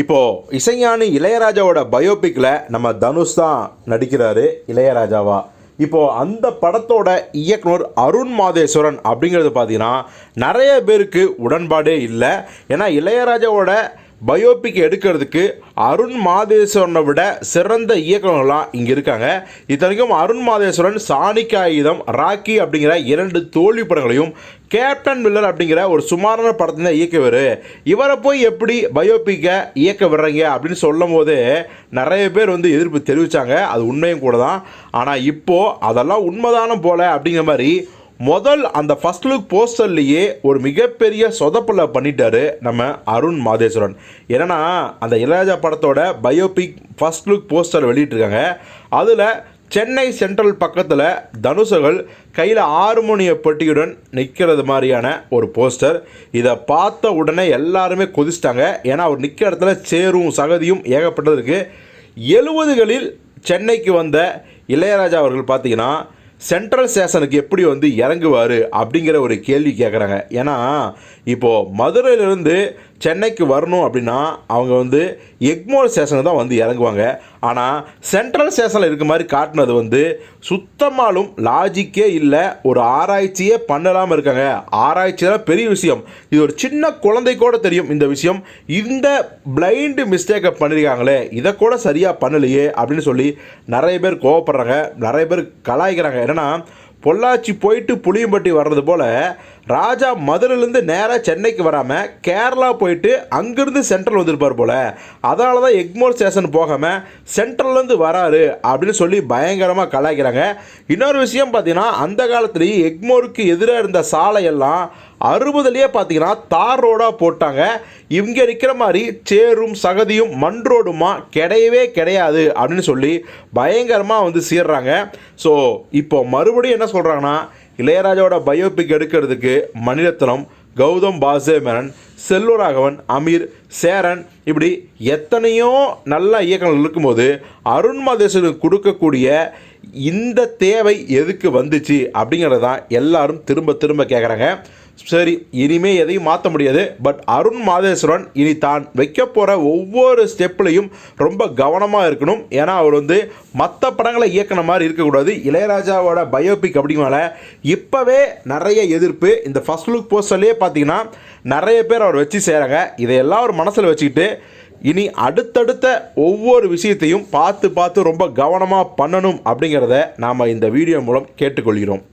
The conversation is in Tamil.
இப்போது இசைஞானி இளையராஜாவோட பயோபிக்கில் நம்ம தனுஷ் தான் நடிக்கிறாரு இளையராஜாவா. இப்போது அந்த படத்தோட இயக்குனர் அருண் மாதேஸ்வரன் அப்படிங்கிறது பார்த்தீங்கன்னா நிறைய பேருக்கு உடன்பாடே இல்லை. ஏன்னா இளையராஜாவோட பயோபிக் எடுக்கிறதுக்கு அருண் மாதேஸ்வரனை விட சிறந்த இயக்குனர்களாம் இங்கே இருக்காங்க. இத்தனைக்கும் அருண் மாதேஸ்வரன் சாணிக்க ஆயுதம் ராக்கி அப்படிங்கிற இரண்டு தோல்வி படங்களையும் கேப்டன் மில்லர் அப்படிங்கிற ஒரு சுமாரான படத்தை தான் இயக்கவர் இவரை போய் எப்படி பயோபிக்கை இயக்க விடுறீங்க அப்படின்னு சொல்லும் போது நிறைய பேர் வந்து எதிர்ப்பு தெரிவித்தாங்க அது உண்மையும் கூட தான் ஆனால் இப்போது அதெல்லாம் உண்மைதானம் போல அப்படிங்கிற மாதிரி முதல் அந்த ஃபர்ஸ்ட் லுக் போஸ்டர்லேயே ஒரு மிகப்பெரிய சொதப்பலை பண்ணிட்டாரு நம்ம அருண் மாதேஸ்வரன். என்னன்னா அந்த இளையராஜா படத்தோட பயோபிக் ஃபர்ஸ்ட் லுக் போஸ்டர் வெளியிட்டிருக்காங்க. அதில் சென்னை சென்ட்ரல் பக்கத்தில் தனுஷர்கள் கையில் ஆர்மோனிய பெட்டியுடன் நிற்கிறது மாதிரியான ஒரு போஸ்டர் இதை பார்த்த உடனே எல்லாருமே கொதிச்சிட்டாங்க. ஏன்னா அவர் நிற்கிற இடத்துல சேரும் சகதியும் ஏகப்பட்டது இருக்குது எழுபதுகளில் சென்னைக்கு வந்த இளையராஜா அவர்கள் பார்த்தீங்கன்னா சென்ட்ரல் ஸ்டேஷனுக்கு எப்படி வந்து இறங்குவார் அப்படிங்கிற ஒரு கேள்வி கேட்குறாங்க ஏன்னா இப்போது மதுரையிலேருந்து சென்னைக்கு வரணும் அப்படின்னா அவங்க வந்து எக்மோர் ஸ்டேஷனுக்கு தான் வந்து இறங்குவாங்க. ஆனால் சென்ட்ரல் ஸ்டேஷனில் இருக்க மாதிரி காட்டினது வந்து சுத்தமாலும் லாஜிக்கே இல்லை ஒரு ஆராய்ச்சியே பண்ணலாமல் இருக்காங்க. ஆராய்ச்சி தான் பெரிய விஷயம். இது ஒரு சின்ன குழந்தை கூட தெரியும் இந்த விஷயம். இந்த பிளைண்டு மிஸ்டேக்கை பண்ணியிருக்காங்களே இதை கூட சரியாக பண்ணலையே அப்படின்னு சொல்லி நிறைய பேர் கோவப்படுறாங்க நிறைய பேர் கலாய்க்கிறாங்க. என்னென்னா பொள்ளாச்சி போயிட்டு புளியம்பட்டி வர்றது போல் ராஜா மதுரையிலேருந்து நேராக சென்னைக்கு வராமல் கேரளா போயிட்டு அங்கேருந்து சென்ட்ரல் வந்திருப்பார் போல். அதனால தான் எக்மோர் ஸ்டேஷன் போகாமல் சென்ட்ரல்லேருந்து வராரு அப்படின்னு சொல்லி பயங்கரமாக கலாய்க்கிறாங்க. இன்னொரு விஷயம் பார்த்தீங்கன்னா அந்த காலத்துலேயும் எக்மோருக்கு எதிராக இருந்த சாலையெல்லாம் அறுபதுலேயே பார்த்தீங்கன்னா தார் ரோடாக போட்டாங்க. இங்கே இருக்கிற மாதிரி சேரும் சகதியும் மண் ரோடுமா கிடையவே கிடையாது அப்படின்னு சொல்லி பயங்கரமாக வந்து சீர்றாங்க. ஸோ இப்போ மறுபடியும் என்ன சொல்கிறாங்கன்னா இளையராஜாவோட பயோபிக் எடுக்கிறதுக்கு மணிரத்னம் கௌதம் பாசே மேனன் செல்வராகவன் அமீர் சேரன் இப்படி எத்தனையோ நல்ல இயக்கங்கள் இருக்கும்போது அருண் கொடுக்கக்கூடிய இந்த தேவை எதுக்கு வந்துச்சு அப்படிங்கிறது தான் எல்லாரும் திரும்ப திரும்ப கேட்குறாங்க சரி இனிமே எதையும் மாற்ற முடியாது. பட் அருண் மாதேஸ்வரன் இனி தான் வைக்க போகிற ஒவ்வொரு ஸ்டெப்லையும் ரொம்ப கவனமாக இருக்கணும். ஏன்னா அவர் வந்து மற்ற படங்களை இயக்கின மாதிரி இருக்கக்கூடாது. இளையராஜாவோட பயோபிக் அப்படிங்கிறனால இப்போவே நிறைய எதிர்ப்பு. இந்த ஃபர்ஸ்ட் லுக் போஸ்டர்லேயே பார்த்தீங்கன்னா நிறைய பேர் அவர் வச்சு செய்கிறாங்க இதையெல்லாம் அவர் மனசில் வச்சுக்கிட்டு இனி அடுத்தடுத்த ஒவ்வொரு விஷயத்தையும் பார்த்து பார்த்து ரொம்ப கவனமாக பண்ணணும் அப்படிங்கிறத நாம் இந்த வீடியோ மூலம் கேட்டுக்கொள்கிறோம்.